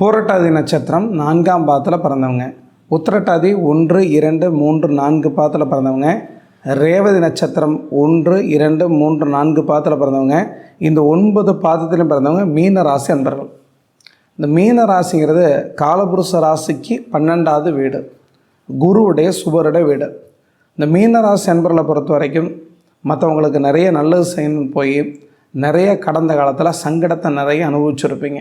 பூரட்டாதி நட்சத்திரம் நான்காம் பாதத்தில் பிறந்தவங்க. உத்திரட்டாதி ஒன்று இரண்டு மூன்று நான்கு பாதத்தில் பிறந்தவங்க. ரேவதி நட்சத்திரம் ஒன்று இரண்டு மூன்று நான்கு பாதத்தில் பிறந்தவங்க. இந்த ஒன்பது பாதத்திலும் பிறந்தவங்க மீன ராசி அன்பர்கள். இந்த மீன ராசிங்கிறது காலபுருஷ ராசிக்கு பன்னெண்டாவது வீடு. குருவுடைய சுபருடைய வீடு. இந்த மீன ராசி அன்பர்களை பொறுத்த வரைக்கும் மற்றவங்களுக்கு நிறைய நல்லது செய்யணும்னு போய் நிறைய கடந்த காலத்தில் சங்கடத்தை நிறைய அனுபவிச்சிருப்பீங்க.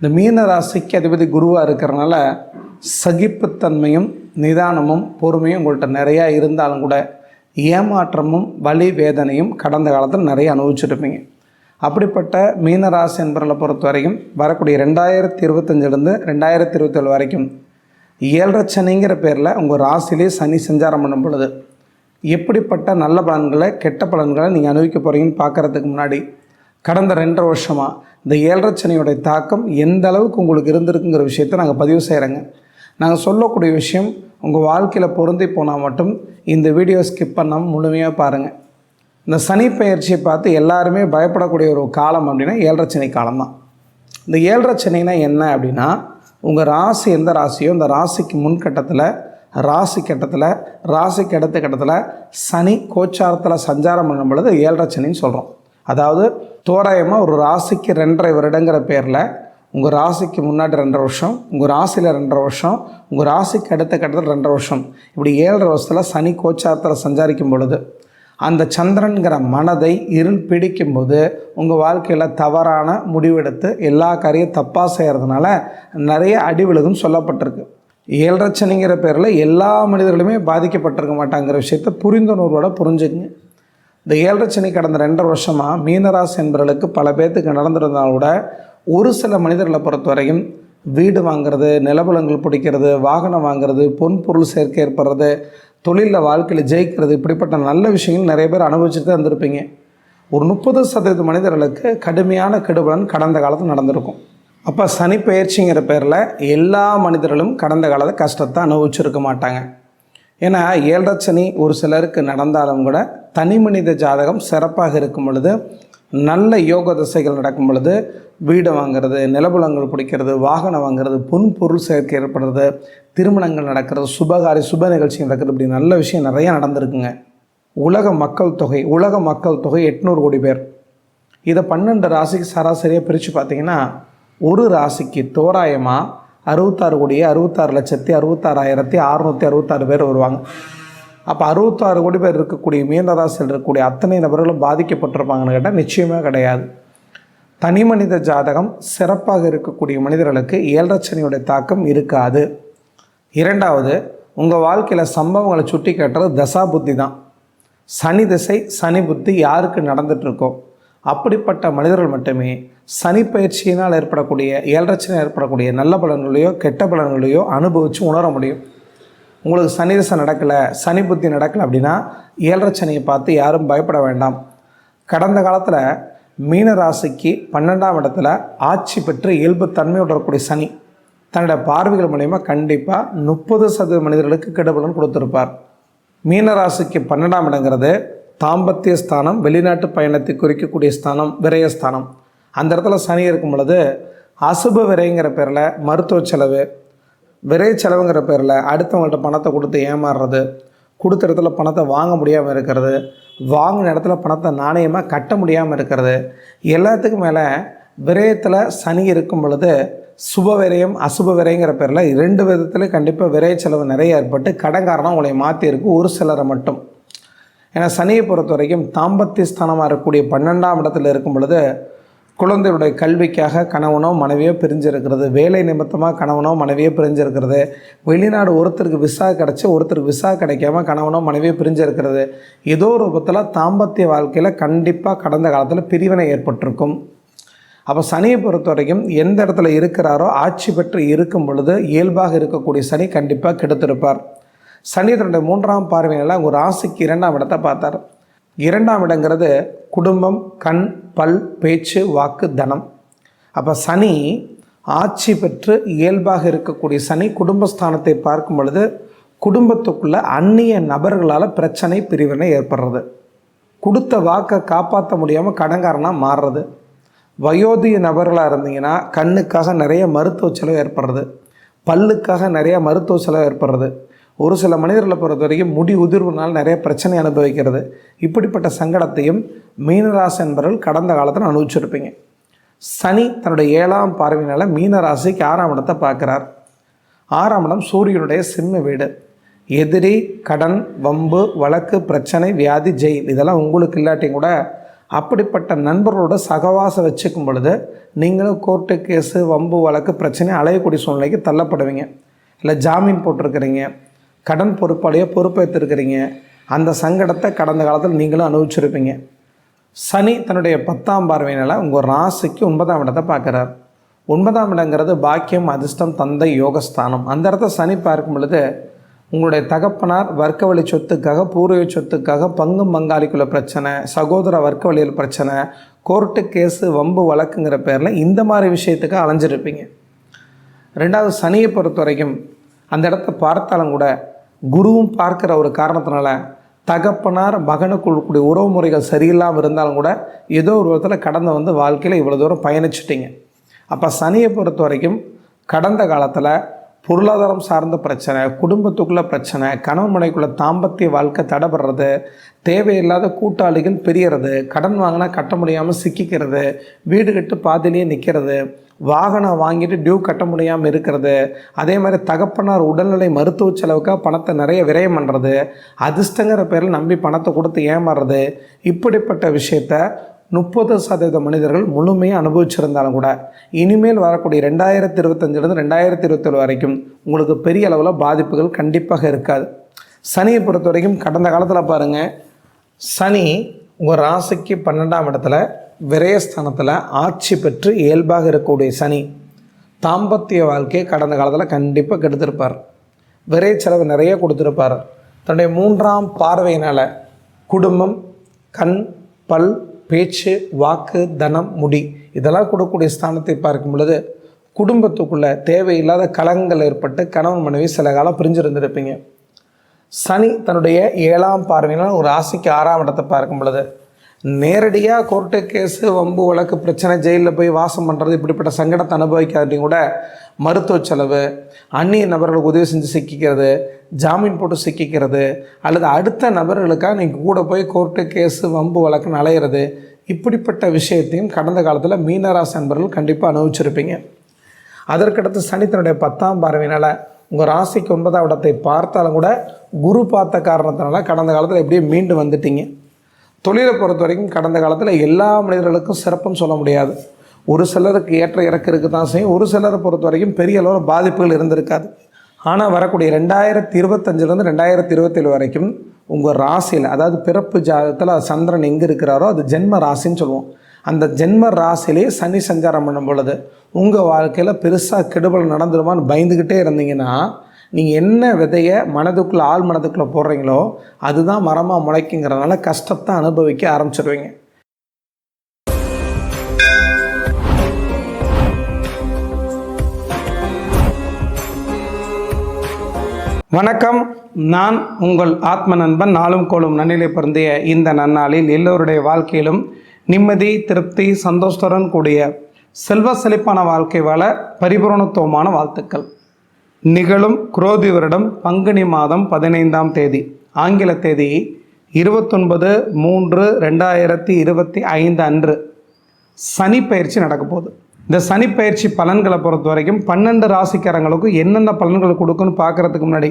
இந்த மீன ராசிக்கு அதிபதி குருவாக இருக்கிறனால சகிப்புத்தன்மையும் நிதானமும் பொறுமையும் உங்கள்கிட்ட நிறையா இருந்தாலும் கூட ஏமாற்றமும் வலி வேதனையும் கடந்த காலத்தில் நிறைய அனுபவிச்சிருப்பீங்க. அப்படிப்பட்ட மீனராசி என்பவர்களை பொறுத்த வரைக்கும் வரக்கூடிய ரெண்டாயிரத்தி இருபத்தஞ்சிலேருந்து ரெண்டாயிரத்தி இருபத்தேழு வரைக்கும் ஏழரை சனிங்கிற பேரில் உங்கள் ராசிலே சனி சஞ்சாரம் பண்ணும் பொழுது எப்படிப்பட்ட நல்ல பலன்களை கெட்ட பலன்களை நீங்கள் அனுபவிக்க போகிறீங்கன்னு பார்க்குறதுக்கு முன்னாடி கடந்த ரெண்டரை வருஷமாக இந்த ஏழரை சனியோடைய தாக்கம் எந்த அளவுக்கு உங்களுக்கு இருந்திருக்குங்கிற விஷயத்தை நாங்கள் பதிவு செய்கிறோங்க நாங்கள் சொல்லக்கூடிய விஷயம் உங்கள் வாழ்க்கையில் பொருந்தி போனால் மட்டும் இந்த வீடியோ ஸ்கிப் பண்ணாமல் முழுமையாக பாருங்கள் இந்த சனி பயிற்சியை பார்த்து எல்லாருமே பயப்படக்கூடிய ஒரு காலம் அப்படின்னா ஏழரை சனி காலம்தான். இந்த ஏழரை சனினா என்ன அப்படின்னா உங்கள் ராசி எந்த ராசியோ அந்த ராசிக்கு முன்கட்டத்தில் ராசி கட்டத்தில் ராசிக்கு அடுத்த கட்டத்தில் சனி கோச்சாரத்தில் சஞ்சாரம் பண்ணும் பொழுது ஏழரை சனின்னு சொல்கிறோம் அதாவது தோராயமாக ஒரு ராசிக்கு ரெண்டரை வருடங்கிற பேரில் உங்கள் ராசிக்கு முன்னாடி ரெண்டரை வருஷம் உங்கள் ராசியில் ரெண்டரை வருஷம் உங்கள் ராசிக்கு அடுத்த கட்டத்தில் ரெண்டரை வருஷம். இப்படி ஏழரை வருஷத்தில் சனி கோச்சாரத்தில் சஞ்சாரிக்கும் பொழுது அந்த சந்திரன்கிற மனதை இருள் பிடிக்கும்போது உங்கள் வாழ்க்கையில் தவறான முடிவெடுத்து எல்லா காரியம் தப்பாக செய்கிறதுனால நிறைய அடி விழுதுன்னு சொல்லப்பட்டிருக்கு. சனிங்கிற பேரில் எல்லா மனிதர்களுமே பாதிக்கப்பட்டிருக்க மாட்டாங்கிற விஷயத்தை புரிந்துணர்வோட புரிஞ்சுக்குங்க. இந்த ஏழரச்சனை கடந்த ரெண்டரை வருஷமாக மீனராசி என்பவர்களுக்கு பல பேர்த்துக்கு நடந்திருந்தால் கூட ஒரு சில மனிதர்களை பொறுத்த வரையும் வீடு வாங்குறது நிலபலங்கள் பிடிக்கிறது வாகனம் வாங்குறது பொன் பொருள் சேர்க்கை ஏற்படுறது தொழிலில் வாழ்க்கையில் ஜெயிக்கிறது இப்படிப்பட்ட நல்ல விஷயங்கள் நிறைய பேர் அனுபவிச்சுட்டு தான் இருந்திருப்பீங்க. ஒரு முப்பது சதவீத மனிதர்களுக்கு கடுமையான கெடுபலன் கடந்த காலத்தில் நடந்திருக்கும். அப்போ சனி பயிற்சிங்கிற பேரில் எல்லா மனிதர்களும் கடந்த காலத்தை கஷ்டத்தை அனுபவிச்சிருக்க மாட்டாங்க. ஏன்னா ஏழரை சனி ஒரு சிலருக்கு நடந்தாலும் கூட தனி மனித ஜாதகம் சிறப்பாக இருக்கும் பொழுது நல்ல யோக திசைகள் நடக்கும் பொழுது வீடு வாங்குறது நிலபுலங்கள் பிடிக்கிறது வாகனம் வாங்குறது பொன் பொருள் சேர்க்கை ஏற்படுறது திருமணங்கள் நடக்கிறது சுபகாரி சுப நிகழ்ச்சி நடக்கிறது இப்படி நல்ல விஷயம் நிறையா நடந்திருக்குங்க. உலக மக்கள் தொகை உலக மக்கள் தொகை எட்நூறு கோடி பேர். இதை பன்னெண்டு ராசிக்கு சராசரியாக பிரித்து பார்த்தீங்கன்னா ஒரு ராசிக்கு தோராயமாக அறுபத்தாறு கோடியே அறுபத்தாறு லட்சத்தி அறுபத்தாறாயிரத்தி அறுநூற்றி அறுபத்தாறு பேர் வருவாங்க. அப்போ அறுபத்தாறு கோடி பேர் இருக்கக்கூடிய மீனராசியில் இருக்கக்கூடிய அத்தனை நபர்களும் பாதிக்கப்பட்டிருப்பாங்கன்னு கேட்டால் நிச்சயமாக கிடையாது. தனி மனித ஜாதகம் சிறப்பாக இருக்கக்கூடிய மனிதர்களுக்கு ஏழரச்சனையுடைய தாக்கம் இருக்காது. இரண்டாவது உங்கள் வாழ்க்கையில் சம்பவங்களை சுட்டி காட்டுறது தசா புத்தி தான். சனி திசை சனி புத்தி யாருக்கு நடந்துகிட்ருக்கோ அப்படிப்பட்ட மனிதர்கள் மட்டுமே சனி பயிற்சியினால் ஏற்படக்கூடிய ஏழரச்சனை ஏற்படக்கூடிய நல்ல பலன்களையோ கெட்ட பலன்களையோ அனுபவித்து உணர முடியும். உங்களுக்கு சனி தசை நடக்கலை சனி புத்தி நடக்கலை அப்படின்னா ஏழரை சனியை பார்த்து யாரும் பயப்பட வேண்டாம். கடந்த காலத்தில் மீன ராசிக்கு பன்னெண்டாம் இடத்துல ஆட்சி பெற்று இயல்புத்தன்மையோடு வரக்கூடிய சனி தன்னோட பார்வைகள் மூலயமா கண்டிப்பாக முப்பது சதவீத மனிதர்களுக்கு கெடுபலன் கொடுத்துருப்பார். மீன ராசிக்கு பன்னெண்டாம் இடங்கிறது தாம்பத்திய ஸ்தானம் வெளிநாட்டு பயணத்தை குறிக்கக்கூடிய ஸ்தானம் விரயஸ்தானம். அந்த இடத்துல சனி இருக்கும் பொழுது அசுப விரைங்கிற பேரில் மருத்துவ செலவு விரை செலவுங்கிற பேரில் அடுத்தவங்கள்ட்ட பணத்தை கொடுத்து ஏமாறுறது கொடுத்த இடத்துல பணத்தை வாங்க முடியாமல் இருக்கிறது வாங்கின இடத்துல பணத்தை நாணயமாக கட்ட முடியாமல் இருக்கிறது எல்லாத்துக்கும் மேலே விரயத்தில் சனி இருக்கும் பொழுது சுப விரயம் அசுப விரைங்கிற பேரில் இரண்டு விதத்தில் கண்டிப்பாக விரய செலவு நிறைய ஏற்பட்டு கடன்காரனாக உங்களை மாற்றியிருக்கு ஒரு சிலரை மட்டும். ஏன்னா சனியை பொறுத்த வரைக்கும் தாம்பத்திய ஸ்தானமாக இருக்கக்கூடிய பன்னெண்டாம் இடத்துல இருக்கும் பொழுது குழந்தையுடைய கல்விக்காக கணவனோ மனைவியோ பிரிஞ்சிருக்கிறது. வேலை நிமித்தமாக கணவனோ மனைவியோ பிரிஞ்சிருக்கிறது. வெளிநாடு ஒருத்தருக்கு விசா கிடச்சி ஒருத்தருக்கு விசா கிடைக்காம கணவனோ மனைவியோ பிரிஞ்சிருக்கிறது. ஏதோ ஒரு ரூபத்தில் தாம்பத்திய வாழ்க்கையில் கண்டிப்பாக கடந்த காலத்தில் பிரிவினை ஏற்பட்டிருக்கும். அப்போ சனியை பொறுத்த வரைக்கும் எந்த இடத்துல இருக்கிறாரோ ஆட்சி பெற்று இருக்கும் பொழுது இயல்பாக இருக்கக்கூடிய சனி கண்டிப்பாக கெடுத்திருப்பார். சனி தன்னுடைய மூன்றாம் பார்வையினால் உங்கள் ராசிக்கு இரண்டாம் இடத்தை பார்த்தார். இரண்டாம் இடங்கிறது குடும்பம் கண் பல் பேச்சு வாக்கு தனம். அப்போ சனி ஆட்சி பெற்று இயல்பாக இருக்கக்கூடிய சனி குடும்பஸ்தானத்தை பார்க்கும் பொழுது குடும்பத்துக்குள்ள அந்நிய நபர்களால் பிரச்சனை பிரிவினை ஏற்படுறது. கொடுத்த வாக்கை காப்பாற்ற முடியாமல் கடங்காரனாக மாறுறது. வயோதிக நபர்களாக இருந்தீங்கன்னா கண்ணுக்காக நிறைய மருத்துவ செலவு ஏற்படுறது. பல்லுக்காக நிறைய மருத்துவ செலவு ஏற்படுறது. ஒரு சில மனிதர்களை பொறுத்த வரைக்கும் முடி உதிர்வுனால் நிறைய பிரச்சனை அனுபவிக்கிறது. இப்படிப்பட்ட சங்கடத்தையும் மீனராசி என்பவர்கள் கடந்த காலத்தில் அனுபவிச்சிருப்பீங்க. சனி தன்னுடைய ஏழாம் பார்வையினால் மீனராசிக்கு ஆறாம் இடத்தை பார்க்குறார். ஆறாம் இடம் சூரியனுடைய சிம்ம வீடு. எதிரி கடன் வம்பு வழக்கு பிரச்சனை வியாதி ஜெயில் இதெல்லாம் உங்களுக்கு இல்லாட்டியும் கூட அப்படிப்பட்ட நண்பர்களோட சகவாசம் வச்சுக்கும் பொழுது நீங்களும் கோர்ட்டு கேஸு வம்பு வழக்கு பிரச்சனை அலையக்கூடிய சூழ்நிலைக்கு தள்ளப்படுவீங்க. இல்லை ஜாமீன் போட்டிருக்கிறீங்க. கடன் பொறுப்பாளியோ பொறுப்பேற்றிருக்கிறீங்க அந்த சங்கடத்தை கடந்த காலத்தில் நீங்களும் அனுபவிச்சிருப்பீங்க. சனி தன்னுடைய பத்தாம் பார்வையினால் உங்கள் ராசிக்கு ஒன்பதாம் இடத்தை பார்க்குறார். ஒன்பதாம் இடங்கிறது பாக்கியம் அதிர்ஷ்டம் தந்தை யோகஸ்தானம். அந்த இடத்த சனி பார்க்கும் பொழுது உங்களுடைய தகப்பனார் வர்க்க வழி சொத்துக்காக பூர்வீக சொத்துக்காக பங்கும் பங்காளிக்குள்ள பிரச்சனை சகோதர வர்க்க வழியில் பிரச்சனை கோர்ட்டு கேஸு வம்பு வழக்குங்கிற பேரில் இந்த மாதிரி விஷயத்துக்கு அலைஞ்சிருப்பீங்க. ரெண்டாவது சனியை பொறுத்த வரைக்கும் அந்த இடத்த பார்த்தாலும் கூட குருவும் பார்க்குற ஒரு காரணத்தினால தகப்பனார் மகனுக்குள் கூடிய உறவு முறைகள் சரியில்லாமல் இருந்தாலும் கூட ஏதோ ஒரு விதத்தில் கடந்து வந்து வாழ்க்கையில் இவ்வளோ தூரம் பயணிச்சிட்டிங்க. அப்போ சனியை பொறுத்த வரைக்கும் கடந்த காலத்தில் பொருளாதாரம் சார்ந்த பிரச்சனை குடும்பத்துக்குள்ள பிரச்சனை கணவன் மனைக்குள்ள தாம்பத்திய வாழ்க்கை தடைபடுறது தேவையில்லாத கூட்டாளிகள் பிரியறது கடன் வாங்கினா கட்ட முடியாமல் சிக்கிக்கிறது வீடு கட்டு பாதிலேயே நிற்கிறது வாகனம் வாங்கிட்டு டியூ கட்ட முடியாமல் இருக்கிறது. அதே மாதிரி தகப்பனார் உடல்நிலை மருத்துவ செலவுக்காக பணத்தை நிறைய விரயம் பண்ணுறது அதிர்ஷ்டங்கிற பேரில் நம்பி பணத்தை கொடுத்து ஏமாறுறது. இப்படிப்பட்ட விஷயத்த முப்பது சதவீத மனிதர்கள் முழுமையாக அனுபவிச்சிருந்தாலும் கூட இனிமேல் வரக்கூடிய ரெண்டாயிரத்தி இருபத்தஞ்சிலிருந்து ரெண்டாயிரத்தி இருபத்தேழு வரைக்கும் உங்களுக்கு பெரிய அளவில் பாதிப்புகள் கண்டிப்பாக இருக்காது. சனியை பொறுத்த வரைக்கும் கடந்த காலத்தில் பாருங்கள் சனி உங்கள் ராசிக்கு பன்னெண்டாம் இடத்துல விரயஸ்தானத்தில் ஆட்சி பெற்று இயல்பாக இருக்கக்கூடிய சனி தாம்பத்திய வாழ்க்கையை கடந்த காலத்தில் கண்டிப்பாக கெடுத்திருப்பார். விரை செலவு நிறைய கொடுத்துருப்பார். தன்னுடைய மூன்றாம் பார்வையினால் குடும்பம் கண் பல் பேச்சு வாக்கு தனம் முடி இதெல்லாம் கொடுக்கக்கூடிய ஸ்தானத்தை பார்க்கும் பொழுது குடும்பத்துக்குள்ளே தேவையில்லாத கலங்கள் ஏற்பட்டு கணவன் மனைவி சில காலம் பிரிஞ்சிருந்திருப்பீங்க. சனி தன்னுடைய ஏழாம் பார்வையினால் ஒரு ராசிக்கு ஆறாம் இடத்தை பார்க்கும் பொழுது நேரடியாக கோர்ட்டு கேஸு வம்பு வழக்கு பிரச்சனை ஜெயிலில் போய் வாசம் பண்ணுறது இப்படிப்பட்ட சங்கடத்தை அனுபவிக்காதீங்க கூட மருத்துவ செலவு அந்நிய நபர்களுக்கு உதவி செஞ்சு சிக்கிக்கிறது ஜாமீன் போட்டு சிக்கிக்கிறது அல்லது அடுத்த நபர்களுக்காக நீங்கள் கூட போய் கோர்ட்டு கேஸு வம்பு வழக்குன்னு அலையிறது இப்படிப்பட்ட விஷயத்தையும் கடந்த காலத்தில் மீனராசி நண்பர்கள் கண்டிப்பாக அனுபவிச்சிருப்பீங்க. அதற்கடுத்து சனித்தனுடைய பத்தாம் பார்வையினால் உங்கள் ராசிக்கு ஒன்பதாம் இடத்தை பார்த்தாலும் கூட குரு பார்த்த காரணத்தினால கடந்த காலத்தில் எப்படியும் மீண்டு வந்துட்டீங்க. தொழிலை பொறுத்த வரைக்கும் கடந்த காலத்தில் எல்லா மனிதர்களுக்கும் சிறப்புன்னு சொல்ல முடியாது. ஒரு சிலருக்கு ஏற்ற இறக்கு இருக்க தான் செய்யும். ஒரு சிலரை பொறுத்த வரைக்கும் பெரிய அளவில் பாதிப்புகள் இருந்திருக்காது. ஆனால் வரக்கூடிய ரெண்டாயிரத்தி இருபத்தஞ்சிலேருந்து ரெண்டாயிரத்தி இருபத்தேழு வரைக்கும் உங்கள் ராசியில் அதாவது பிறப்பு ஜாதகத்தில் சந்திரன் எங்கே இருக்கிறாரோ அது ஜென்ம ராசின்னு சொல்லுவோம். அந்த ஜென்ம ராசியிலே சனி சஞ்சாரம் பண்ணும் பொழுது உங்கள் வாழ்க்கையில் பெருசாக கெடுபல் நடந்துருமான்னு பயந்துக்கிட்டே இருந்தீங்கன்னா நீங்கள் என்ன விதையை மனதுக்குள்ளே ஆள் மனதுக்குள்ளே போடுறீங்களோ அதுதான் மரமாக முளைக்குங்கிறதுனால கஷ்டத்தை அனுபவிக்க ஆரம்பிச்சிடுவீங்க வணக்கம். நான் உங்கள் ஆத்ம நண்பன் நாளும் கோளும் நன்னிலை பிறந்திய இந்த நன்னாளில் எல்லோருடைய வாழ்க்கையிலும் நிம்மதி திருப்தி சந்தோஷத்துடன் கூடிய செல்வ செழிப்பான வாழ்க்கை வாழ பரிபூரணத்துவமான வாழ்த்துக்கள். நிகழும் குரோதி வருடம் பங்குனி மாதம் பதினைந்தாம் தேதி. ஆங்கில தேதி இருபத்தொன்பது மூன்று ரெண்டாயிரத்தி இருபத்தி ஐந்து அன்று. சனி பயிற்சி நடக்க போகுது. இந்த சனி பயிற்சி பலன்களை பொறுத்த வரைக்கும் பன்னெண்டு ராசிக்காரங்களுக்கும் என்னென்ன பலன்கள் கொடுக்குன்னு பார்க்குறதுக்கு முன்னாடி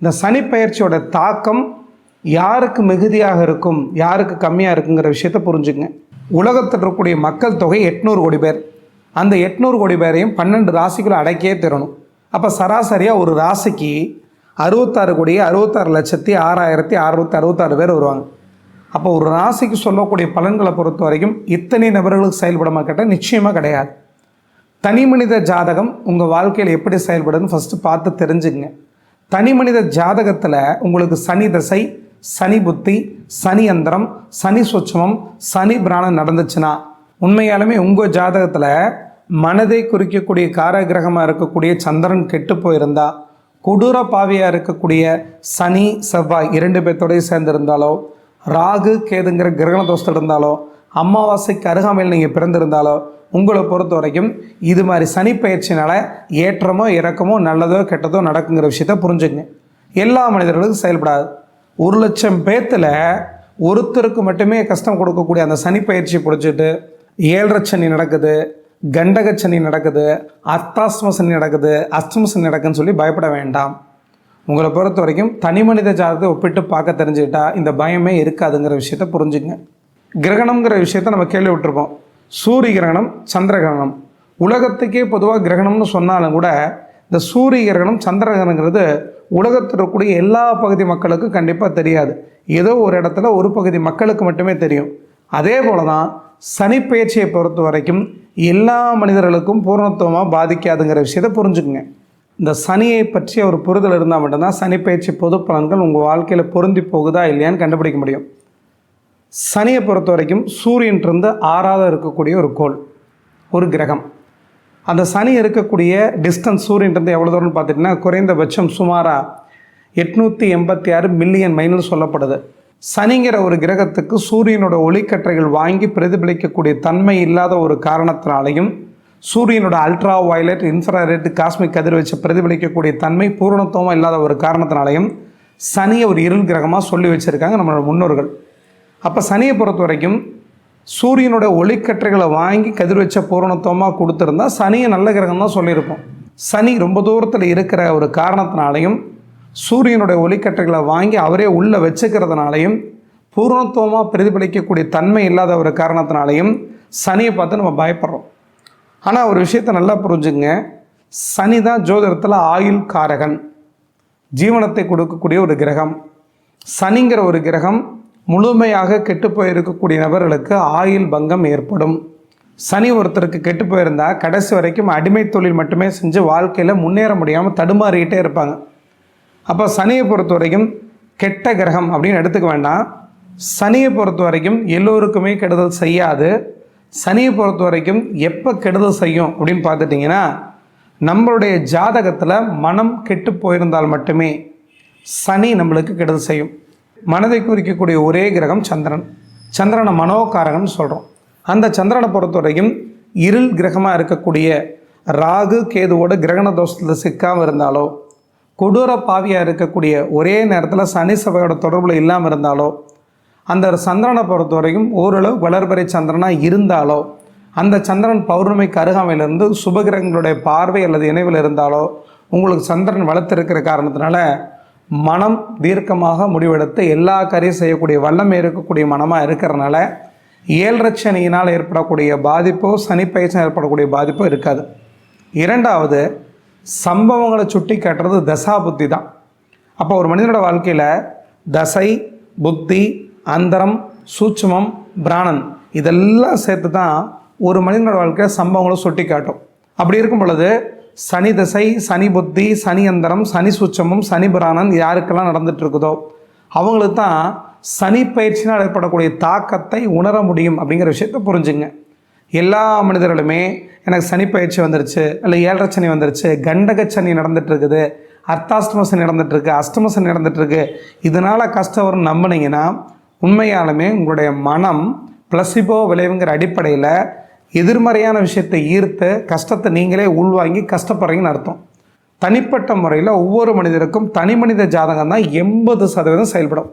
இந்த சனி பயிற்சியோட தாக்கம் யாருக்கு மிகுதியாக இருக்கும் யாருக்கு கம்மியாக இருக்குங்கிற விஷயத்தை புரிஞ்சுங்க உலகத்தில் இருக்கக்கூடிய மக்கள் தொகை எட்நூறு கோடி பேர். அந்த எட்நூறு கோடி பேரையும் பன்னெண்டு ராசிக்குள்ள அடக்கியே தரணும். அப்போ சராசரியாக ஒரு ராசிக்கு அறுபத்தாறு கோடியே அறுபத்தாறு லட்சத்தி ஆறாயிரத்தி அறுபத்தி அறுபத்தாறு பேர் வருவாங்க. அப்போ ஒரு ராசிக்கு சொல்லக்கூடிய பலன்களை பொறுத்த வரைக்கும் இத்தனை நபர்களுக்கு செயல்படாமல் கேட்டால் நிச்சயமாக கிடையாது. தனி மனித ஜாதகம் உங்கள் வாழ்க்கையில் எப்படி செயல்படுதுன்னு ஃபஸ்ட்டு பார்த்து தெரிஞ்சுங்க தனி மனித ஜாதகத்தில் உங்களுக்கு சனி தசை சனி புத்தி சனி அந்தரம் சனி சுட்சமம் சனி பிராணம் நடந்துச்சுன்னா உண்மையாலுமே உங்கள் ஜாதகத்தில் மனதை குறிக்கக்கூடிய காரகிரகமாக இருக்கக்கூடிய சந்திரன் கெட்டு போயிருந்தா கொடூர பாவியாக இருக்கக்கூடிய சனி செவ்வாய் இரண்டு பேர்த்தோடய சேர்ந்திருந்தாலோ ராகு கேதுங்கிற கிரகண தோஷத்தில் இருந்தாலோ அமாவாசைக்கு அருகாமையில் நீங்கள் பிறந்திருந்தாலோ உங்களை பொறுத்த வரைக்கும் இது மாதிரி சனி பயிற்சினால் ஏற்றமோ இறக்கமோ நல்லதோ கெட்டதோ நடக்குங்கிற விஷயத்த புரிஞ்சுங்க எல்லா மனிதர்களுக்கும் செயல்படாது. ஒரு லட்சம் பேத்தில் ஒருத்தருக்கு மட்டுமே கஷ்டம் கொடுக்கக்கூடிய அந்த சனி பயிற்சி பிடிச்சிட்டு ஏழரை சனி நடக்குது கண்டக சனி நடக்குது அர்த்தாஸ்ம சனி நடக்குது அஸ்தம சனி நடக்குன்னு சொல்லி பயப்பட வேண்டாம். உங்களை பொறுத்த வரைக்கும் தனி மனித ஜாதகத்தை ஒப்பிட்டு பார்க்க தெரிஞ்சுக்கிட்டா இந்த பயமே இருக்காதுங்கிற விஷயத்த புரிஞ்சுங்க கிரகணம்ங்கிற விஷயத்த நம்ம கேள்வி விட்டுருப்போம் சூரிய கிரகணம் சந்திர கிரகணம். உலகத்துக்கே பொதுவாக கிரகணம்னு சொன்னாலும் கூட இந்த சூரிய கிரகணம் சந்திர கிரகணங்கிறது உலகத்தில் இருக்கக்கூடிய எல்லா பகுதி மக்களுக்கும் கண்டிப்பாக தெரியாது. ஏதோ ஒரு இடத்துல ஒரு பகுதி மக்களுக்கு மட்டுமே தெரியும். அதே போல தான் சனிப்பெயர்ச்சியை பொறுத்த வரைக்கும் எல்லா மனிதர்களுக்கும் பூர்ணத்துவமாக பாதிக்காதுங்கிற விஷயத்தை புரிஞ்சுக்குங்க. இந்த சனியை பற்றிய ஒரு புரிதல் இருந்தால் மட்டும்தான் சனிப்பயிற்சி பொது பலன்கள் உங்கள் வாழ்க்கையில் பொருந்தி போகுதா இல்லையான்னு கண்டுபிடிக்க முடியும். சனியை பொறுத்த வரைக்கும் சூரியன்றிருந்து ஆறாவது இருக்கக்கூடிய ஒரு கோள் ஒரு கிரகம். அந்த சனி இருக்கக்கூடிய டிஸ்டன்ஸ் சூரியன்றது எவ்வளோ தூரம்னு பார்த்துட்டிங்கன்னா குறைந்தபட்சம் சுமாராக எட்நூற்றி எண்பத்தி ஆறு மில்லியன் மைல்னு சொல்லப்படுது. சனிங்கிற ஒரு கிரகத்துக்கு சூரியனோட ஒளிக்கற்றைகள் வாங்கி பிரதிபலிக்கக்கூடிய தன்மை இல்லாத ஒரு காரணத்தினாலையும் சூரியனோட அல்ட்ரா வயலட் இன்ஃப்ராரெட் காஸ்மிக் கதிர் வச்சு பிரதிபலிக்கக்கூடிய தன்மை பூரணத்துவமாக இல்லாத ஒரு காரணத்தினாலையும் சனியை ஒரு இருள் கிரகமாக சொல்லி வச்சுருக்காங்க நம்மளோட முன்னோர்கள். அப்போ சனியை பொறுத்த வரைக்கும் சூரியனோட ஒளிக்கற்றைகளை வாங்கி கதிர்வச்ச பூரணத்துவமாக கொடுத்துருந்தா சனியை நல்ல கிரகம் தான் சொல்லியிருப்போம். சனி ரொம்ப தூரத்தில் இருக்கிற ஒரு காரணத்தினாலையும் சூரியனுடைய ஒளிக்கற்றைகளை வாங்கி அவரே உள்ளே வச்சுக்கிறதுனாலையும் பூரணத்துவமாக பிரதிபலிக்கக்கூடிய தன்மை இல்லாத ஒரு காரணத்தினாலையும் சனியை பார்த்து நம்ம பயப்படுறோம். ஆனால் ஒரு விஷயத்தை நல்லா புரிஞ்சுங்க சனி தான் ஜோதிடத்தில் ஆயுள் காரகன். ஜீவனத்தை கொடுக்கக்கூடிய ஒரு கிரகம். சனிங்கிற ஒரு கிரகம் முழுமையாக கெட்டு போயிருக்கக்கூடிய நபர்களுக்கு ஆயுள் பங்கம் ஏற்படும். சனி ஒருத்தருக்கு கெட்டு போயிருந்தால் கடைசி வரைக்கும் அடிமை தொழில் மட்டுமே செஞ்சு வாழ்க்கையில் முன்னேற முடியாமல் தடுமாறிக்கிட்டே இருப்பாங்க. அப்போ சனியை பொறுத்த வரைக்கும் கெட்ட கிரகம் அப்படின்னு எடுத்துக்க வேண்டாம். சனியை பொறுத்த வரைக்கும் எல்லோருக்குமே கெடுதல் செய்யாது. சனியை பொறுத்த வரைக்கும் எப்போ கெடுதல் செய்யும் அப்படின்னு பார்த்துட்டிங்கன்னா நம்மளுடைய ஜாதகத்தில் மனம் கெட்டு போயிருந்தால் மட்டுமே சனி நம்மளுக்கு கெடுதல் செய்யும். மனதை குறிக்கக்கூடிய ஒரே கிரகம் சந்திரன். சந்திரனை மனோகாரகன் சொல்கிறோம் அந்த சந்திரனை பொறுத்த வரைக்கும் இருள் கிரகமாக இருக்கக்கூடிய ராகு கேதுவோட கிரகண தோஷத்தில் சிக்காமல் இருந்தாலோ கொடூர பாவியாக இருக்கக்கூடிய ஒரே நேரத்தில் சனி சபையோட தொடர்பில் இல்லாமல் இருந்தாலோ அந்த சந்திரனை பொறுத்த வரைக்கும் ஓரளவு வளர்பறை சந்திரனாக இருந்தாலோ அந்த சந்திரன் பௌர்ணமிக்கு அருகாமையிலிருந்து சுபகிரகங்களுடைய பார்வை அல்லது இணைவில் இருந்தாலோ உங்களுக்கு சந்திரன் வளர்த்திருக்கிற காரணத்தினால மனம் தீர்க்கமாக முடிவெடுத்து எல்லா காரியம் செய்யக்கூடிய வல்லமை இருக்கக்கூடிய மனமாக இருக்கிறனால ஏழரை சனியினால் ஏற்படக்கூடிய பாதிப்போ சனி ஏற்படக்கூடிய பாதிப்போ இருக்காது. இரண்டாவது சம்பவங்களை சுட்டி காட்டுறது தசா புத்தி தான். அப்போ ஒரு மனிதனோட வாழ்க்கையில் தசை புத்தி அந்தரம் சூட்சமம் பிராணன் இதெல்லாம் சேர்த்து தான் ஒரு மனிதனோட வாழ்க்கையில் சம்பவங்களை சுட்டி காட்டும். அப்படி இருக்கும் பொழுது சனி தசை சனி புத்தி சனி அந்தரம் சனி சூட்சமம் சனி பிராணன் யாருக்கெல்லாம் நடந்துட்டு இருக்குதோ அவங்களுக்கு தான் சனி பயிற்சினால் ஏற்படக்கூடிய தாக்கத்தை உணர முடியும் அப்படிங்கிற விஷயத்தை புரிஞ்சுங்க. எல்லா மனிதர்களுமே எனக்கு சனி பயிற்சி வந்துருச்சு இல்லை ஏழரை சனி வந்துருச்சு கண்டக சனி நடந்துகிட்ருக்குது இருக்குது அர்த்தாஷ்டம சனி நடந்துகிட்ருக்கு அஷ்டம சனி நடந்துகிட்ருக்கு இதனால் கஷ்டம் வரும்னு நம்பினீங்கன்னா உண்மையாலுமே உங்களுடைய மனம் பிளசிபோ விளைவுங்கிற அடிப்படையில் எதிர்மறையான விஷயத்தை ஈர்த்து கஷ்டத்தை நீங்களே உள்வாங்கி கஷ்டப்படுறீங்கன்னு அர்த்தம். தனிப்பட்ட முறையில் ஒவ்வொரு மனிதருக்கும் தனி மனித ஜாதகம் தான் எண்பது சதவீதம் செயல்படும்.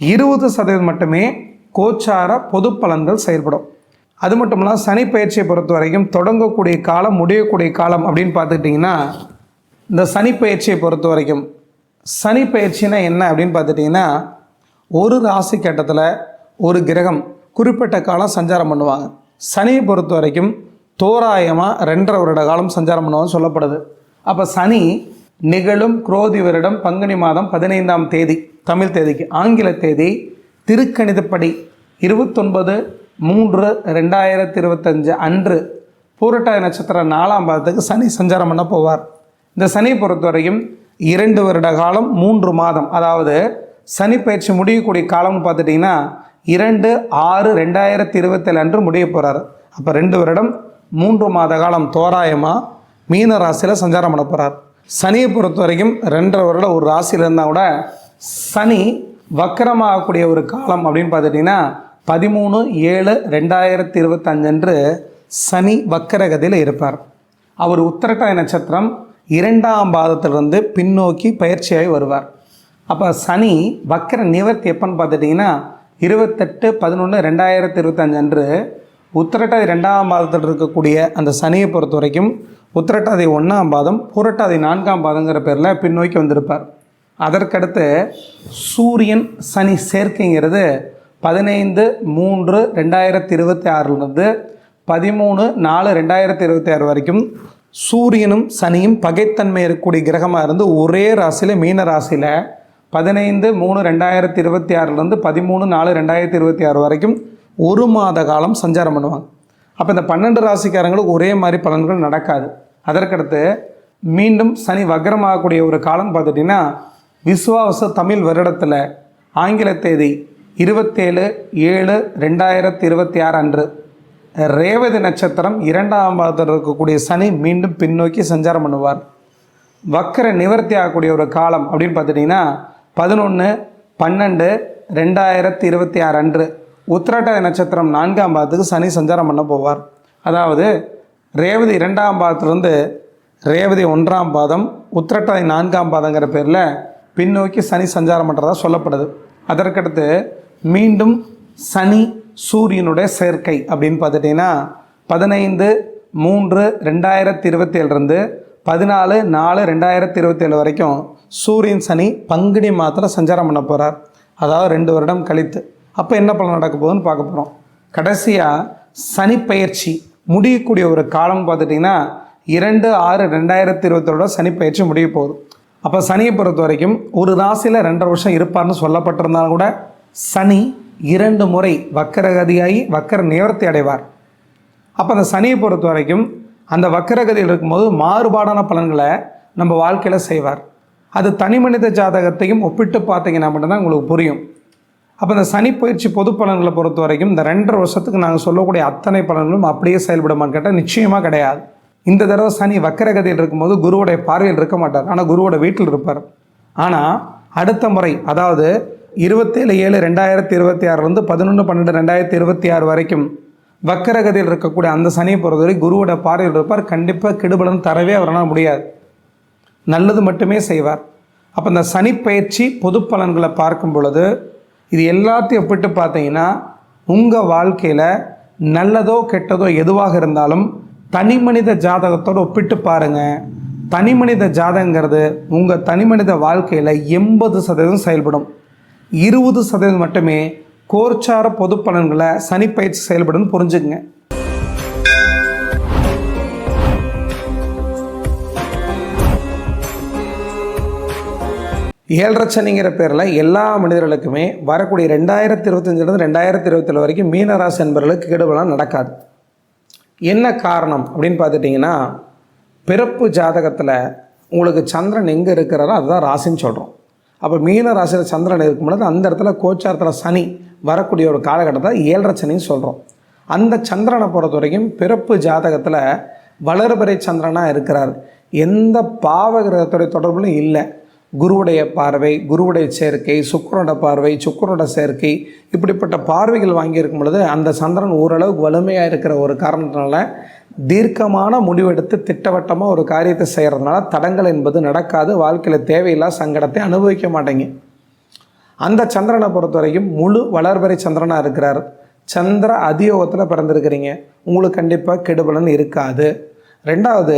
இருபது சதவீதம் மட்டுமே கோச்சார பொது பலன்கள் செயல்படும். அது மட்டும் இல்லாமல் சனி பயிற்சியை பொறுத்த வரைக்கும் தொடங்கக்கூடிய காலம் முடியக்கூடிய காலம் அப்படின்னு பார்த்துக்கிட்டிங்கன்னா இந்த சனி பயிற்சியை பொறுத்த வரைக்கும் சனி பயிற்சினா என்ன அப்படின்னு பார்த்துட்டிங்கன்னா ஒரு ராசி கட்டத்தில் ஒரு கிரகம் குறிப்பிட்ட காலம் சஞ்சாரம் பண்ணுவாங்க. சனியை பொறுத்த வரைக்கும் தோராயமாக ரெண்டரை வருட காலம் சஞ்சாரம் பண்ணுவாங்க சொல்லப்படுது. அப்போ சனி நிகழும் குரோதி வருடம் பங்குனி மாதம் பதினைந்தாம் தேதி தமிழ் தேதிக்கு ஆங்கில தேதி திருக்கணிதப்படி இருபத்தொன்பது மூன்று ரெண்டாயிரத்தி இருபத்தஞ்சு அன்று பூரட்டாய நட்சத்திரம் நாலாம் பாதத்துக்கு சனி சஞ்சாரம் பண்ண போவார். இந்த சனி பொறுத்தவரையும் இரண்டு வருட காலம் மூன்று மாதம். அதாவது சனி பயிற்சி முடியக்கூடிய காலம்னு பார்த்துட்டிங்கன்னா இரண்டு ஆறு ரெண்டாயிரத்தி இருபத்தேழு அன்று முடிய போகிறார் அப்போ ரெண்டு வருடம் மூன்று மாத காலம் தோராயமாக மீன ராசியில் சஞ்சாரம் பண்ண போகிறார் சனியை பொறுத்த வரைக்கும் ரெண்டரை வருடம் ஒரு ராசியில் இருந்தால் கூட சனி வக்கரமாகக்கூடிய ஒரு காலம் அப்படின்னு பார்த்துட்டிங்கன்னா பதிமூணு ஏழு ரெண்டாயிரத்தி இருபத்தஞ்சன்று சனி வக்கரகதியில் இருப்பார். அவர் உத்திரட்டாய நட்சத்திரம் இரண்டாம் பாதத்திலிருந்து பின்னோக்கி பயிற்சியாகி வருவார். அப்போ சனி வக்கர நிவர்த்தி எப்போன்னு பார்த்துட்டிங்கன்னா இருபத்தெட்டு பதினொன்று ரெண்டாயிரத்தி இருபத்தஞ்சு அன்று உத்திரட்டாதி ரெண்டாம் பாதத்தில் இருக்கக்கூடிய அந்த சனியை பொறுத்த வரைக்கும் உத்திரட்டாதி ஒன்றாம் பாதம் புரட்டாதி நான்காம் பாதங்கிற பேரில் பின்னோக்கி வந்திருப்பார். அதற்கடுத்து சூரியன் சனி சேர்க்கைங்கிறது பதினைந்து மூன்று ரெண்டாயிரத்தி இருபத்தி ஆறிலிருந்து பதிமூணு நாலு ரெண்டாயிரத்தி இருபத்தி ஆறு வரைக்கும் சூரியனும் சனியும் பகைத்தன்மை இருக்கக்கூடிய கிரகமாக இருந்து ஒரே ராசியில் மீன ராசியில் பதினைந்து மூணு ரெண்டாயிரத்தி இருபத்தி ஆறுலேருந்து பதிமூணு நாலு ரெண்டாயிரத்தி இருபத்தி ஆறு வரைக்கும் ஒரு மாத காலம் சஞ்சாரம் பண்ணுவாங்க. அப்போ இந்த பன்னெண்டு ராசிக்காரங்களுக்கு ஒரே மாதிரி பலன்கள் நடக்காது. அதற்கடுத்து மீண்டும் சனி வக்ரமாகக்கூடிய ஒரு காலம் பார்த்துட்டிங்கன்னா விஸ்வாவச தமிழ் வருடத்தில் ஆங்கில தேதி இருபத்தேழு ஏழு ரெண்டாயிரத்தி இருபத்தி ஆறு அன்று. ரேவதி நட்சத்திரம் இரண்டாம் பாதத்தில் இருக்கக்கூடிய சனி மீண்டும் பின்னோக்கி சஞ்சாரம் பண்ணுவார். வக்கர நிவர்த்தி ஆகக்கூடிய ஒரு காலம் அப்படின்னு பார்த்துட்டிங்கன்னா பதினொன்று பன்னெண்டு ரெண்டாயிரத்தி இருபத்தி ஆறு அன்று. உத்திராட்டாதி நட்சத்திரம் நான்காம் பாதத்துக்கு சனி சஞ்சாரம் பண்ண போவார். அதாவது ரேவதி இரண்டாம் பாதத்திலிருந்து ரேவதி ஒன்றாம் பாதம் உத்திரட்டாதி நான்காம் பாதங்கிற பேரில் பின்னோக்கி சனி சஞ்சாரம் பண்ணுறதா சொல்லப்படுது. அதற்கடுத்து மீண்டும் சனி சூரியனுடைய சேர்க்கை அப்படின்னு பார்த்துட்டிங்கன்னா பதினைந்து மூன்று ரெண்டாயிரத்தி இருபத்தி ஏழுலேருந்து பதினாலு நாலு ரெண்டாயிரத்தி இருபத்தேழு வரைக்கும் சூரியன் சனி பங்குனி மாதத்தில் சஞ்சாரம் பண்ண போகிறார் அதாவது ரெண்டு வருடம் கழித்து. அப்போ என்ன பலன் நடக்க போகுதுன்னு பார்க்க போகிறோம் கடைசியாக சனி பயிற்சி முடியக்கூடிய ஒரு காலம் பார்த்துட்டிங்கன்னா இரண்டு ஆறு ரெண்டாயிரத்தி இருபத்தோட சனி பயிற்சி முடிய போகுது. அப்போ சனியை பொறுத்த வரைக்கும் ஒரு ராசியில் ரெண்டரை வருஷம் இருப்பார்னு சொல்லப்பட்டிருந்தாலும் கூட சனி இரண்டு முறை வக்கரகதியாகி வக்கர நிவர்த்தி அடைவார். அப்போ அந்த சனியை பொறுத்த வரைக்கும் அந்த வக்கரகதியில் இருக்கும்போது மாறுபாடான பலன்களை நம்ம வாழ்க்கையில் செய்வார். அது தனி மனித ஜாதகத்தையும் ஒப்பிட்டு பார்த்தீங்கன்னா மட்டும்தான் உங்களுக்கு புரியும். அப்போ இந்த சனி பயிற்சி பொது பலன்களை பொறுத்த வரைக்கும் இந்த ரெண்டரை வருஷத்துக்கு நாங்கள் சொல்லக்கூடிய அத்தனை பலன்களும் அப்படியே செயல்படுமான்னு கேட்டால் நிச்சயமாக கிடையாது. இந்த தடவை சனி வக்கரகதியில் இருக்கும்போது குருவுடைய பார்வையில் இருக்க மாட்டார். ஆனால் குருவோட வீட்டில் இருப்பார். ஆனால் அடுத்த முறை அதாவது இருபத்தேழு ஏழு ரெண்டாயிரத்தி இருபத்தி ஆறுலேருந்து பதினொன்று பன்னெண்டு ரெண்டாயிரத்தி இருபத்தி ஆறு வரைக்கும் வக்கரகதியில் இருக்கக்கூடிய அந்த சனியை பொறுத்தவரை குருவோட பார்வையில் இருப்பார். கண்டிப்பாக கெடுபலன் தரவே அவரால் முடியாது. நல்லது மட்டுமே செய்வார். அப்போ இந்த சனி பயிற்சி பொது பலன்களை பார்க்கும் பொழுது இது எல்லாத்தையும் ஒப்பிட்டு பார்த்தீங்கன்னா உங்கள் வாழ்க்கையில் நல்லதோ கெட்டதோ எதுவாக இருந்தாலும் தனி மனித ஜாதகத்தோடு ஒப்பிட்டு பாருங்கள் தனி மனித ஜாதகங்கிறது உங்கள் தனி மனித வாழ்க்கையில் எண்பது சதவீதம் செயல்படும். இருபது சதவீதம் மட்டுமே கோர்ச்சார பொது பலன்களை சனி பயிற்சி செயல்படும் புரிஞ்சுக்குங்க. ஏழரை சனிங்கிற பேரில் எல்லா மனிதர்களுக்குமே வரக்கூடிய ரெண்டாயிரத்தி இருபத்தஞ்சிலிருந்து ரெண்டாயிரத்தி இருபத்தேழு வரைக்கும் மீனராசி என்பவர்களுக்கு கெடுபலாம் நடக்காது. என்ன காரணம் அப்படின்னு பார்த்துட்டிங்கன்னா பிறப்பு ஜாதகத்தில் உங்களுக்கு சந்திரன் எங்கே இருக்கிறாரோ அதுதான் ராசின்னு சொல்கிறோம் அப்போ மீன ராசியில் சந்திரன் இருக்கும் பொழுது அந்த இடத்துல கோச்சாரத்தில் சனி வரக்கூடிய ஒரு காலகட்டத்தை ஏழரை சனின்னு சொல்கிறோம் அந்த சந்திரனை பொறுத்த வரைக்கும் பிறப்பு ஜாதகத்தில் வளர்பறை சந்திரனாக இருக்கிறார். எந்த பாவகிரகத்துடைய தொடர்புலையும் இல்லை. குருவுடைய பார்வை குருவுடைய சேர்க்கை சுக்கரோட பார்வை சுக்கரோட சேர்க்கை இப்படிப்பட்ட பார்வைகள் வாங்கியிருக்கும் பொழுது அந்த சந்திரன் ஓரளவுக்கு வலிமையாக இருக்கிற ஒரு காரணத்தினால தீர்க்கமான முடிவெடுத்து திட்டவட்டமாக ஒரு காரியத்தை செய்கிறதுனால தடங்கள் என்பது நடக்காது வாழ்க்கையில் தேவையில்லா சங்கடத்தை அனுபவிக்க மாட்டேங்க. அந்த சந்திரனை பொறுத்த வரைக்கும் முழு வளர்பறை சந்திரனாக இருக்கிறார். சந்திர அதியோகத்தில் பிறந்திருக்கிறீங்க. உங்களுக்கு கண்டிப்பாக கெடுபலன் இருக்காது. ரெண்டாவது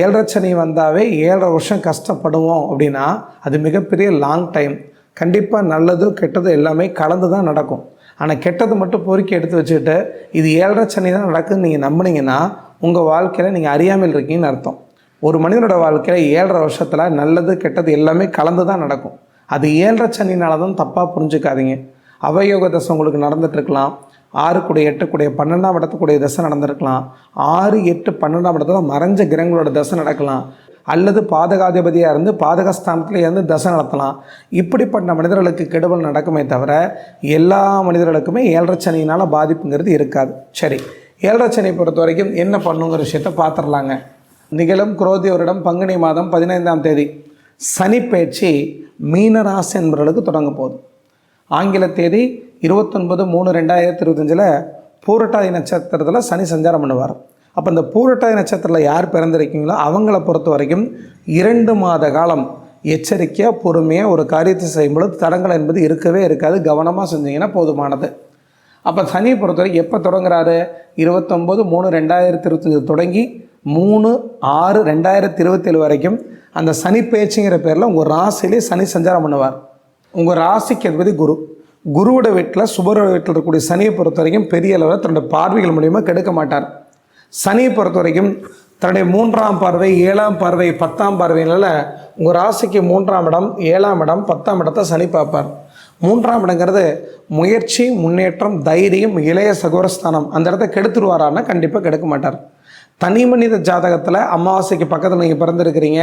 ஏழரை சனி வந்தாவே ஏழரை வருஷம் கஷ்டப்படுவோம் அப்படின்னா அது மிகப்பெரிய லாங் டைம் கண்டிப்பாக நல்லது கெட்டது எல்லாமே கலந்து தான் நடக்கும். ஆனால் கெட்டது மட்டும் பொறுக்கி எடுத்து வச்சுக்கிட்டு இது ஏழரை சனி தான் நடக்குதுன்னு நீங்கள் நம்புனீங்கன்னா உங்கள் வாழ்க்கையில் நீங்கள் அறியாமல் இருக்கீங்கன்னு அர்த்தம். ஒரு மனிதனோட வாழ்க்கையில் ஏழரை வருஷத்தில் நல்லது கெட்டது எல்லாமே கலந்து தான் நடக்கும். அது ஏழரை சனினால தான் தப்பாக புரிஞ்சுக்காதீங்க. அவயோக தசை உங்களுக்கு நடந்துட்டுருக்கலாம் ஆறு கூடிய எட்டு பன்னெண்டாம் இடத்துக்குடைய தசை நடந்திருக்கலாம். ஆறு எட்டு பன்னெண்டாம் இடத்துல மறைஞ்ச கிரகங்களோட தசை நடக்கலாம். அல்லது பாதகாதிபதியாக இருந்து பாதகஸ்தானத்தில் இருந்து தசை நடத்தலாம். இப்படிப்பட்ட மனிதர்களுக்கு கெடுவல் நடக்குமே தவிர எல்லா மனிதர்களுக்குமே ஏழரை பாதிப்புங்கிறது இருக்காது. சரி ஏழரைச்சனை பொறுத்த வரைக்கும் என்ன பண்ணுங்கிற விஷயத்த பார்த்துடலாங்க. நிகழும் குரோதி வருடம் பங்குனி மாதம் பதினைந்தாம் தேதி. சனி பயிற்சி மீனராசி என்பவர்களுக்கு தொடங்க போகுது. ஆங்கில தேதி இருபத்தொன்பது மூணு ரெண்டாயிரத்தி இருபத்தஞ்சில் பூரட்டாதி நட்சத்திரத்தில் சனி சஞ்சாரம் பண்ணுவார். அப்போ இந்த பூரட்டாதி நட்சத்திரத்தில் யார் பிறந்திருக்கீங்களோ அவங்கள பொறுத்த வரைக்கும் இரண்டு மாத காலம் எச்சரிக்கையாக பொறுமையாக ஒரு காரியத்தை செய்யும்பொழுது தடங்கள் என்பது இருக்கவே இருக்காது. கவனமாக செஞ்சீங்கன்னா போதுமானது. அப்போ சனியை பொறுத்தவரைக்கும் எப்போ தொடங்குறாரு? இருபத்தொம்போது மூணு ரெண்டாயிரத்தி இருபத்தஞ்சி தொடங்கி மூணு ஆறு ரெண்டாயிரத்தி இருபத்தேழு வரைக்கும் அந்த சனி பேச்சுங்கிற பேரில் உங்கள் ராசிலே சனி சஞ்சாரம் பண்ணுவார். உங்கள் ராசிக்கு அதிபதி குரு. குருவோட வீட்டில் சுபரோட வீட்டில் இருக்கக்கூடிய சனியை பொறுத்த வரைக்கும் பெரிய அளவில் தன்னுடைய பார்வைகள் மூலியமாக கெடுக்க மாட்டார். சனியை பொறுத்த வரைக்கும் தன்னுடைய மூன்றாம் பார்வை ஏழாம் பார்வை பத்தாம் பார்வையினால் உங்கள் ராசிக்கு மூன்றாம் இடம் ஏழாம் இடம் பத்தாம் இடத்தை சனி பார்ப்பார். மூன்றாம் இடங்கிறது முயற்சி முன்னேற்றம் தைரியம் இளைய சகோரஸ்தானம் அந்த இடத்த கெடுத்துருவாரான்னா கண்டிப்பாக கெடுக்க மாட்டார். தனி மனித ஜாதகத்தில் அமாவாசைக்கு பக்கத்தில் நீங்கள் பிறந்திருக்கிறீங்க.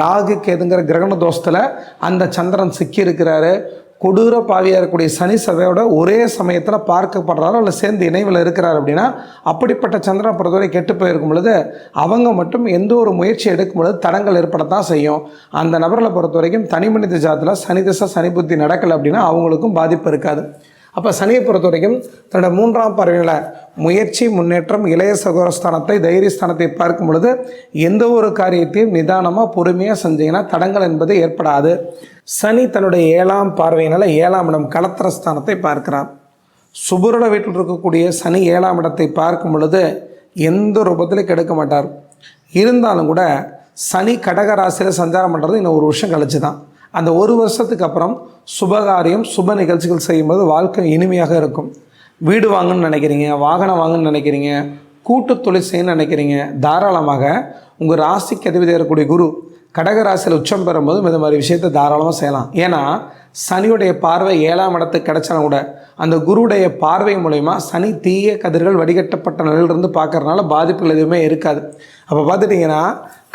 ராகு கேதுங்கிற கிரகண தோஷத்தில் அந்த சந்திரன் சிக்கி இருக்கிறாரு கொடூர பாவியாக இருக்கக்கூடிய சனி சபையோட ஒரே சமயத்தில் பார்க்கப்படுறாரோ இல்லை சேர்ந்து இணைவில் இருக்கிறார் அப்படின்னா அப்படிப்பட்ட சந்திரனை பொறுத்தவரை கெட்டு போயிருக்கும் பொழுது அவங்க மட்டும் எந்த ஒரு முயற்சி எடுக்கும் பொழுது தடங்கள் ஏற்படத்தான் செய்யும். அந்த நபர்களை பொறுத்த வரைக்கும் தனி மனித ஜாத்தில் சனி திசை சனி புத்தி நடக்கலை அப்படின்னா அவங்களுக்கும் பாதிப்பு இருக்காது. அப்போ சனியை பொறுத்த வரைக்கும் தன்னோட மூன்றாம் பார்வையில் முயற்சி முன்னேற்றம் இளைய சகோரஸ்தானத்தை தைரியஸ்தானத்தை பார்க்கும் பொழுது எந்த ஒரு காரியத்தையும் நிதானமாக பொறுமையாக செஞ்சீங்கன்னா தடங்கள் என்பது ஏற்படாது. சனி தன்னுடைய ஏழாம் பார்வையினால் ஏழாம் இடம் களத்திரஸ்தானத்தை பார்க்கிறார். சுபரோட வீட்டில் இருக்கக்கூடிய சனி ஏழாம் இடத்தை பார்க்கும் பொழுது எந்த ரூபத்திலும் கெடுக்க மாட்டார். இருந்தாலும் கூட சனி கடகராசியில் சஞ்சாரம் பண்ணுறது இன்னும் ஒரு வருஷம் கழிச்சு தான் அந்த ஒரு வருஷத்துக்கு அப்புறம் சுபகாரியம் சுப நிகழ்ச்சிகள் செய்யும்போது வாழ்க்கை இனிமையாக இருக்கும். வீடு வாங்கன்னு நினைக்கிறீங்க வாகனம் வாங்கன்னு நினைக்கிறீங்க கூட்டு தொழில் செய்யணும்னு நினைக்கிறீங்க தாராளமாக உங்கள் ராசிக்கு அதிபதியாக இருக்கக்கூடிய குரு கடக ராசியில் உச்சம் பெறும்போது இந்த மாதிரி விஷயத்தை தாராளமாக செய்யலாம். ஏன்னா சனியுடைய பார்வை ஏழாம் இடத்துக்கு கிடைச்சாலும் கூட அந்த குருடைய பார்வை மூலயமா சனி தீய கதிர்கள் வடிகட்டப்பட்ட நிலையிலிருந்து பார்க்குறதுனால பாதிப்புகள் எதுவுமே இருக்காது. அப்போ பார்த்துட்டிங்கன்னா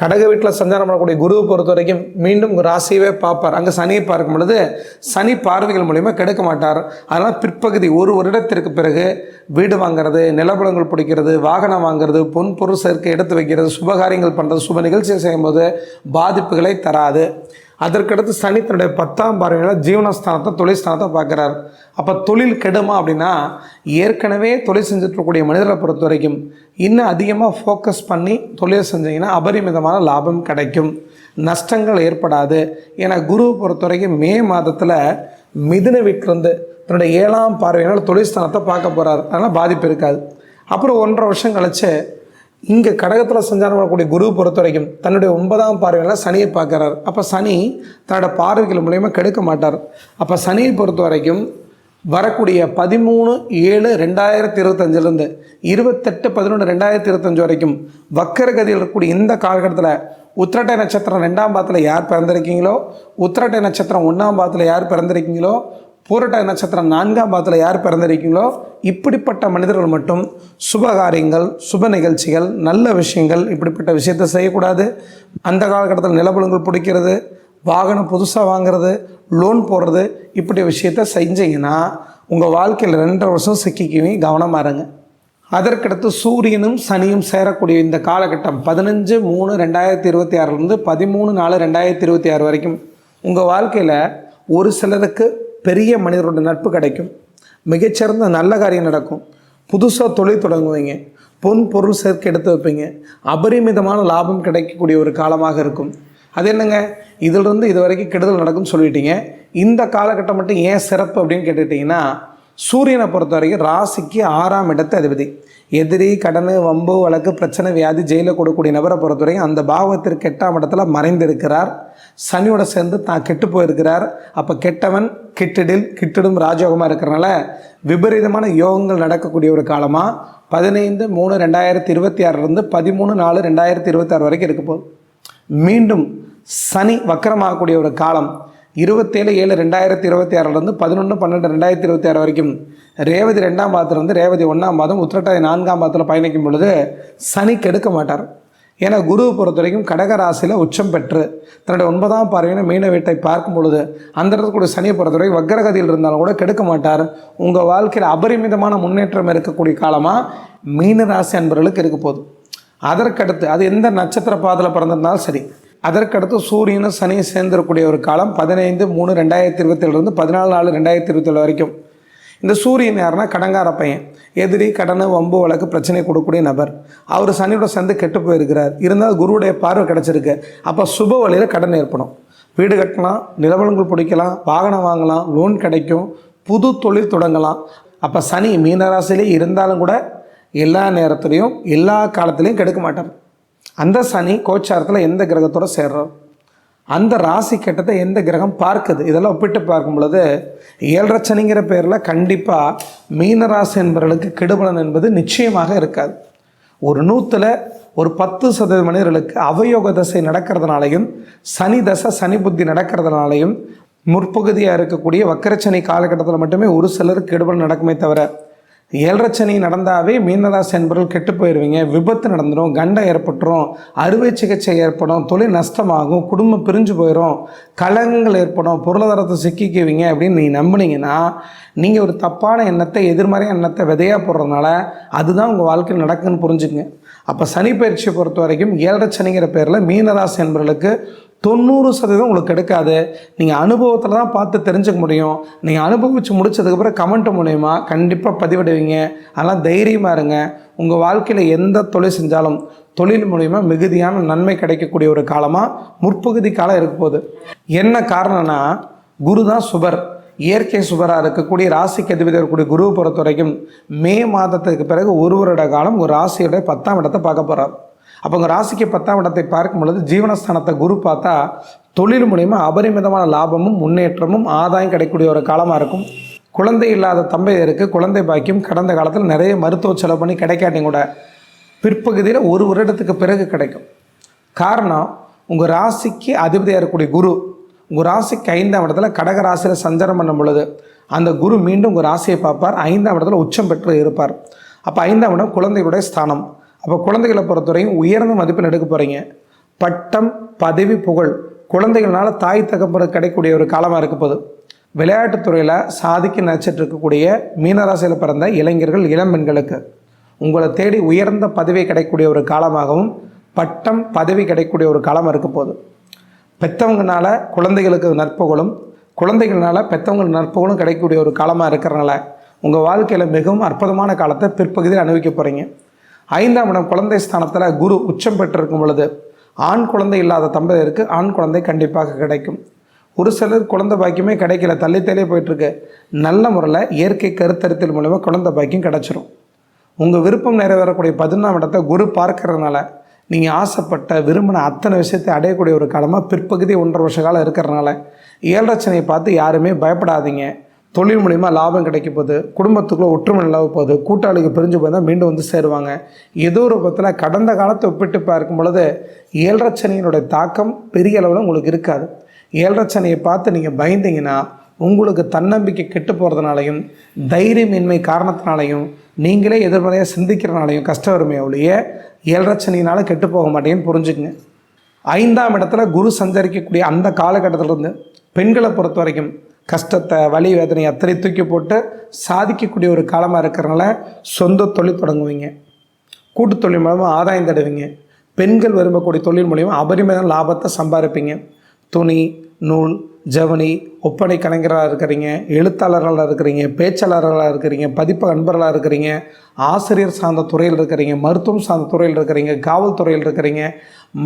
கடக வீட்டில் சஞ்சாரம் பண்ணக்கூடிய குருவை பொறுத்த வரைக்கும் மீண்டும் ராசியவே பார்ப்பார். அங்கே சனியை பார்க்கும் பொழுது சனி பார்வைகள் மூலிமா கெடுக்க மாட்டார். அதனால் பிற்பகுதி ஒரு வருடத்திற்கு பிறகு வீடு வாங்குறது நிலபுலங்கள் பிடிக்கிறது வாகனம் வாங்குறது பொன் பொருள் சேர்க்கை எடுத்து வைக்கிறது சுபகாரியங்கள் பண்ணுறது சுப நிகழ்ச்சியை செய்யும்போது பாதிப்புகளை தராது. அதற்கடுத்து சனி தன்னுடைய பத்தாம் பார்வையில் ஜீவனஸ்தானத்தை தொழில்ஸ்தானத்தை பார்க்குறாரு. அப்போ தொழில் கெடுமா அப்படின்னா ஏற்கனவே தொழில் செஞ்சுட்ருக்கக்கூடிய மனிதரை பொறுத்த வரைக்கும் இன்னும் அதிகமாக ஃபோக்கஸ் பண்ணி தொழில் செஞ்சீங்கன்னா அபரிமிதமான லாபம் கிடைக்கும். நஷ்டங்கள் ஏற்படாது. ஏன்னா குருவை பொறுத்த வரைக்கும் மே மாதத்தில் மிதுன வீட்டிலேருந்து தன்னுடைய ஏழாம் பார்வையினால் தொழில்ஸ்தானத்தை பார்க்க போகிறார் அதனால் பாதிப்பு இருக்காது. அப்புறம் ஒன்றரை வருஷம் கழிச்சு இங்கே கடகத்தில் சஞ்சாரம் பண்ணக்கூடிய குரு பொறுத்த வரைக்கும் தன்னுடைய ஒன்பதாம் பார்வையில் சனியை பார்க்குறார். அப்போ சனி தன்னோட பார்வைகள் மூலயமா கெடுக்க மாட்டார். அப்போ சனியை பொறுத்த வரைக்கும் வரக்கூடிய பதிமூணு ஏழு ரெண்டாயிரத்தி இருபத்தஞ்சிலேருந்து இருபத்தெட்டு பதினொன்று ரெண்டாயிரத்தி இருபத்தஞ்சு வரைக்கும் வக்கரகதியில் இருக்கக்கூடிய இந்த காலகட்டத்தில் உத்திரட்டை நட்சத்திரம் ரெண்டாம் பாதத்தில் யார் பிறந்திருக்கீங்களோ உத்திரட்டை நட்சத்திரம் ஒன்றாம் பாதத்தில் யார் பிறந்திருக்கீங்களோ பூரட்ட நட்சத்திரம் நான்காம் பாதத்தில் யார் பிறந்திருக்கீங்களோ இப்படிப்பட்ட மனிதர்கள் மட்டும் சுபகாரியங்கள் சுப நிகழ்ச்சிகள் நல்ல விஷயங்கள் இப்படிப்பட்ட விஷயத்தை செய்யக்கூடாது. அந்த காலகட்டத்தில் நிலபலங்கள் பிடிக்கிறது வாகனம் புதுசாக வாங்குறது லோன் போடுறது இப்படி விஷயத்த செஞ்சீங்கன்னா உங்கள் வாழ்க்கையில் ரெண்டரை வருஷம் சிக்கிக்குமே கவனமாக இருங்க. அதற்கடுத்து சூரியனும் சனியும் சேரக்கூடிய இந்த காலகட்டம் பதினஞ்சு மூணு ரெண்டாயிரத்தி இருபத்தி ஆறுலேருந்து பதிமூணு நாலு ரெண்டாயிரத்தி இருபத்தி ஆறு வரைக்கும் உங்கள் வாழ்க்கையில் ஒரு சிலருக்கு பெரிய மனிதரோட நட்பு கிடைக்கும். மிகச்சிறந்த நல்ல காரியம் நடக்கும். புதுசாக தொழில் தொடங்குவீங்க. பொன் பொருள் சேர்க்க எடுத்து வைப்பீங்க. அபரிமிதமான லாபம் கிடைக்கக்கூடிய ஒரு காலமாக இருக்கும். அது என்னங்க? இதிலிருந்து இது வரைக்கும் கெடுதல் நடக்கும்னு சொல்லிட்டீங்க. இந்த காலகட்டம் மட்டும் ஏன் சிறப்பு அப்படின்னு கேட்டுட்டிங்கன்னா சூரியனை பொறுத்த வரைக்கும் ராசிக்கு ஆறாம் இடத்து அதிபதி. எதிரி கடன் வம்பு வழக்கு பிரச்சனை வியாதி ஜெயிலில் கொடுக்கக்கூடிய நபரை பொறுத்த வரைக்கும் அந்த பாவத்திற்கு எட்டாம் இடத்துல மறைந்திருக்கிறார். சனியோட சேர்ந்து தான் கெட்டு போயிருக்கிறார். அப்போ கெட்டவன் கிட்டிடில் கிட்டிடும் ராஜயோகமாக இருக்கிறனால விபரீதமான யோகங்கள் நடக்கக்கூடிய ஒரு காலமாக பதினைந்து மூணு ரெண்டாயிரத்தி இருபத்தி ஆறுலேருந்து பதிமூணு நாலு ரெண்டாயிரத்தி இருபத்தி ஆறு வரைக்கும் இருக்க போகுது. மீண்டும் சனி வக்கரமாகக்கூடிய ஒரு காலம். இருபத்தேழு ஏழு ரெண்டாயிரத்தி இருபத்தி ஆறுலேருந்து பதினொன்று பன்னெண்டு ரெண்டாயிரத்தி இருபத்தி ஆறு வரைக்கும் ரேவதி ரெண்டாம் பாதத்திலிருந்து ரேவதி ஒன்றாம் பாதம் உத்திரட்டாதி நான்காம் பாதத்தில் பயணிக்கும் பொழுது சனி கெடுக்க மாட்டார். ஏன்னா குருவை பொறுத்த வரைக்கும் கடக ராசியில் உச்சம் பெற்று தன்னுடைய ஒன்பதாம் பார்வையின மீன வீட்டை பார்க்கும் பொழுது அந்த இடத்துல சனியை பொறுத்த வரைக்கும் வக்கரகதியில் இருந்தாலும் கூட கெடுக்க மாட்டார். உங்கள் வாழ்க்கையில் அபரிமிதமான முன்னேற்றம் இருக்கக்கூடிய காலமாக மீன ராசி அன்பர்களுக்கு இருக்க போதும் அதற்கடுத்து அது எந்த நட்சத்திர பாதையில் பிறந்திருந்தாலும் சரி அதற்கடுத்து சூரியனும் சனியும் சேர்ந்துடக்கூடிய ஒரு காலம் பதினைந்து மூணு ரெண்டாயிரத்தி இருபத்தேழுலேருந்து பதினாலு நாலு ரெண்டாயிரத்தி இருபத்தேழு வரைக்கும். இந்த சூரியன் யாருன்னா கடங்கார பையன். எதிரி கடன் வம்பு வழக்கு பிரச்சனை கொடுக்கக்கூடிய நபர். அவர் சனியோட சேர்ந்து கெட்டு போயிருக்கிறார். இருந்தால் குருவுடைய பார்வை கிடச்சிருக்கு. அப்போ சுப வழியில் கடன் ஏற்படும். வீடு கட்டலாம் நிலவலங்கள் பிடிக்கலாம் வாகனம் வாங்கலாம் லோன் கிடைக்கும் புது தொழில் தொடங்கலாம். அப்போ சனி மீனராசிலே இருந்தாலும் கூட எல்லா நேரத்துலையும் எல்லா காலத்துலேயும் கெடுக்க மாட்டார். அந்த சனி கோச்சாரத்தில் எந்த கிரகத்தோட சேர்றார் அந்த ராசி கட்டத்தை எந்த கிரகம் பார்க்குது? இதெல்லாம் ஒப்பிட்டு பார்க்கும் பொழுது ஏழரை சனிங்கிற பேரில் கண்டிப்பாக மீனராசி என்பவர்களுக்கு கெடுபலன் என்பது நிச்சயமாக இருக்காது. ஒரு நூற்றில் ஒரு பத்து சதவீத மனிதர்களுக்கு அவயோக தசை நடக்கிறதுனாலையும் சனி தசை சனி புத்தி நடக்கிறதுனாலையும் முற்பகுதியாக இருக்கக்கூடிய வக்கரச்சனை காலகட்டத்தில் மட்டுமே ஒரு சிலருக்கு கெடுபல் நடக்குமே தவிர ஏழரச்சனி நடந்தாவே மீனராசி என்பவர்கள் கெட்டு போயிடுவீங்க விபத்து நடந்துடும் கண்டம் ஏற்பட்டுரும் அறுவை சிகிச்சை ஏற்படும் தொழில் நஷ்டமாகும் குடும்பம் பிரிஞ்சு போயிடும் கலகங்கள் ஏற்படும் பொருளாதாரத்தை சிக்கிக்குவீங்க அப்படின்னு நீ நம்புனீங்கன்னா நீங்கள் ஒரு தப்பான எண்ணத்தை எதிர்மறையான எண்ணத்தை விதையாக போடுறதுனால அதுதான் உங்கள் வாழ்க்கையில் நடக்குன்னு புரிஞ்சுக்குங்க. அப்போ சனி பயிற்சியை பொறுத்த வரைக்கும் ஏழரை சனிங்கிற பேரில் மீனராசி என்பவர்களுக்கு தொண்ணூறு சதவீதம் உங்களுக்கு கிடைக்காது. நீங்கள் அனுபவத்தில் தான் பார்த்து தெரிஞ்சுக்க முடியும். நீங்கள் அனுபவித்து முடிச்சதுக்கப்புறம் கமெண்ட் மூலயமா கண்டிப்பாக பதிவிடுவீங்க. அதெல்லாம் தைரியமாக இருங்க. உங்கள் வாழ்க்கையில் எந்த தொழில் செஞ்சாலும் தொழில் மூலிமா மிகுதியான நன்மை கிடைக்கக்கூடிய ஒரு காலமாக முற்பகுதி காலம் இருக்க போகுது. என்ன காரணம்னா குரு தான் சுபர். இயற்கை சுபராக இருக்கக்கூடிய ராசிக்கு அதிபதி இருக்கக்கூடிய குருவை பொறுத்த வரைக்கும் மே மாதத்துக்கு பிறகு ஒரு வருட காலம் ஒரு ராசியோட பத்தாம் இடத்தை பார்க்க போகிறார் அப்போ உங்கள் ராசிக்கு பத்தாம் இடத்தை பார்க்கும் பொழுது ஜீவனஸ்தானத்தை குரு பார்த்தா தொழில் மூலிமா அபரிமிதமான லாபமும் முன்னேற்றமும் ஆதாயம் கிடைக்கக்கூடிய ஒரு காலமாக இருக்கும். குழந்தை இல்லாத தம்பதியருக்கு குழந்தை பாக்கியம் கடந்த காலத்தில் நிறைய மருத்துவ செலவு பண்ணி கிடைக்காட்டி கூட பிற்பகுதியில் ஒரு வருடத்துக்கு பிறகு கிடைக்கும். காரணம் உங்கள் ராசிக்கு அதிபதியாக இருக்கக்கூடிய குரு உங்கள் ராசிக்கு ஐந்தாம் இடத்துல கடக ராசியில் சஞ்சாரம் பண்ணும் பொழுது அந்த குரு மீண்டும் உங்கள் ராசியை பார்ப்பார். ஐந்தாம் இடத்துல உச்சம் பெற்று இருப்பார். அப்போ ஐந்தாம் இடம் குழந்தைகளுடைய ஸ்தானம். அப்போ குழந்தைகளை பொறுத்தவரையும் உயர்ந்த மதிப்பெண் எடுக்க போகிறீங்க பட்டம் பதவி புகழ் குழந்தைகள்னால தாய் தகப்பட கிடைக்கக்கூடிய ஒரு காலமாக இருக்க போகுது. விளையாட்டுத் துறையில் சாதிக்க நினச்சிட்டு இருக்கக்கூடிய மீனராசியில் பிறந்த இளைஞர்கள் இளம் பெண்களுக்கு உங்களை தேடி உயர்ந்த பதவி கிடைக்கக்கூடிய ஒரு காலமாகவும் பட்டம் பதவி கிடைக்கக்கூடிய ஒரு காலம் இருக்க போகுது. பெற்றவங்கனால குழந்தைகளுக்கு நற்புகழும் குழந்தைகள்னால பெற்றவங்களுக்கு நட்புகளும் கிடைக்கக்கூடிய ஒரு காலமாக இருக்கிறனால உங்கள் வாழ்க்கையில் மிகவும் அற்புதமான காலத்தை பிற்பகுதியில் அனுபவிக்க போகிறீங்க ஐந்தாம் இடம் குழந்தை ஸ்தானத்தில் குரு உச்சம் பெற்றிருக்கும் பொழுது ஆண் குழந்தை இல்லாத தம்பதியருக்கு ஆண் குழந்தை கண்டிப்பாக கிடைக்கும். ஒரு சிலர் குழந்தை பாக்கியமே கிடைக்கல தள்ளி தள்ளி போயிட்டுருக்கு. நல்ல முறையில் இயற்கை கருத்தரித்தல் மூலிமா குழந்தை பாக்கியம் கிடச்சிரும். உங்கள் விருப்பம் நிறைவேறக்கூடிய பதினாம் இடத்தை குரு பார்க்கறதுனால நீங்கள் ஆசைப்பட்ட விரும்பின அத்தனை விஷயத்தை அடையக்கூடிய ஒரு காலமாக பிற்பகுதி ஒன்றரை வருஷ காலம் இருக்கிறதுனால ஏழரச்சனையை பார்த்து யாருமே பயப்படாதீங்க. தொழில் மூலிமா லாபம் கிடைக்க போகுது குடும்பத்துக்குள்ளே ஒற்றுமை நிலவ போகுது கூட்டாளிக்கு பிரிஞ்சு போய் தான் மீண்டும் வந்து சேருவாங்க. ஏதோ ஒரு பத்தில் கடந்த காலத்தை ஒப்பிட்டு பார்க்கும் பொழுது ஏழரச்சனையினுடைய தாக்கம் பெரிய அளவில் உங்களுக்கு இருக்காது. ஏழரச்சனையை பார்த்து நீங்கள் பயந்தீங்கன்னா உங்களுக்கு தன்னம்பிக்கை கெட்டு போகிறதுனாலையும் தைரியமின்மை காரணத்தினாலையும் நீங்களே எதிர்மறையாக சிந்திக்கிறனாலையும் கஷ்டம் வருமே ஒழிய ஏழரச்சனையினால் கெட்டு போக மாட்டேன்னு புரிஞ்சுக்குங்க. ஐந்தாம் இடத்துல குரு சஞ்சரிக்கக்கூடிய அந்த காலகட்டத்திலிருந்து பெண்களை பொறுத்த வரைக்கும் கஷ்டத்தை வலி வேதனை அத்தனை தூக்கி போட்டு சாதிக்கக்கூடிய ஒரு காலமாக இருக்கிறனால சொந்த தொழில் தொடங்குவீங்க. கூட்டு தொழில் மூலமாக ஆதாயம் தடுவீங்க. பெண்கள் விரும்பக்கூடிய தொழில் மூலிமா அபரிமித லாபத்தை சம்பாதிப்பீங்க. துணி நூல் ஜவுளி ஒப்பனை கலைஞராக இருக்கிறீங்க எழுத்தாளர்களாக இருக்கிறீங்க பேச்சாளர்களாக இருக்கிறீங்க பதிப்பு அன்பர்களாக இருக்கிறீங்க ஆசிரியர் சார்ந்த துறையில் இருக்கிறீங்க மருத்துவம் சார்ந்த துறையில் இருக்கிறீங்க காவல்துறையில் இருக்கிறீங்க.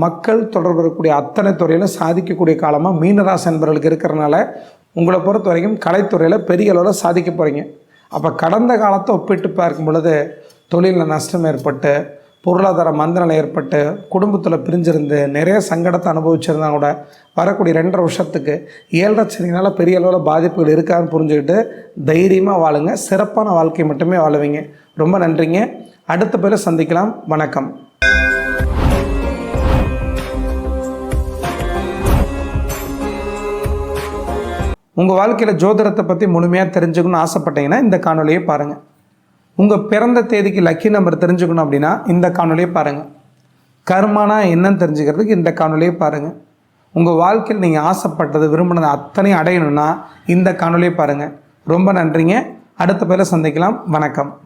மக்கள் தொடர்பு இருக்கக்கூடிய அத்தனை துறையிலும் சாதிக்கக்கூடிய காலமாக மீனராசி என்பவர்களுக்கு இருக்கிறனால உங்களை பொறுத்த வரைக்கும் கலைத்துறையில் பெரிய அளவில் சாதிக்க போகிறீங்க அப்போ கடந்த காலத்தை ஒப்பிட்டு பார்க்கும் பொழுது தொழிலில் நஷ்டம் ஏற்பட்டு பொருளாதார மந்தநிலை ஏற்பட்டு குடும்பத்தில் பிரிஞ்சிருந்து நிறைய சங்கடத்தை அனுபவிச்சிருந்தா கூட வரக்கூடிய ரெண்டரை வருஷத்துக்கு ஏழரை சனினால் பெரிய அளவில் பாதிப்புகள் இருக்கான்னு புரிஞ்சுக்கிட்டு தைரியமாக வாழுங்க. சிறப்பான வாழ்க்கை மட்டுமே வாழுவீங்க. ரொம்ப நன்றிங்க. அடுத்த பேரை சந்திக்கலாம். வணக்கம். உங்கள் வாழ்க்கையில் ஜோதிடத்தை பற்றி முழுமையாக தெரிஞ்சுக்கணும்னு ஆசைப்பட்டீங்கன்னா இந்த காணொலியை பாருங்கள் உங்கள் பிறந்த தேதிக்கு லக்கி நம்பர் தெரிஞ்சுக்கணும் அப்படின்னா இந்த காணொலியை பாருங்கள் கர்மானா என்னன்னு தெரிஞ்சுக்கிறதுக்கு இந்த காணொலியை பாருங்கள் உங்கள் வாழ்க்கையில் நீங்கள் ஆசைப்பட்டது விரும்பினது அத்தனையும் அடையணும்னா இந்த காணொலியை பாருங்கள் ரொம்ப நன்றிங்க. அடுத்த பேரை சந்திக்கலாம். வணக்கம்.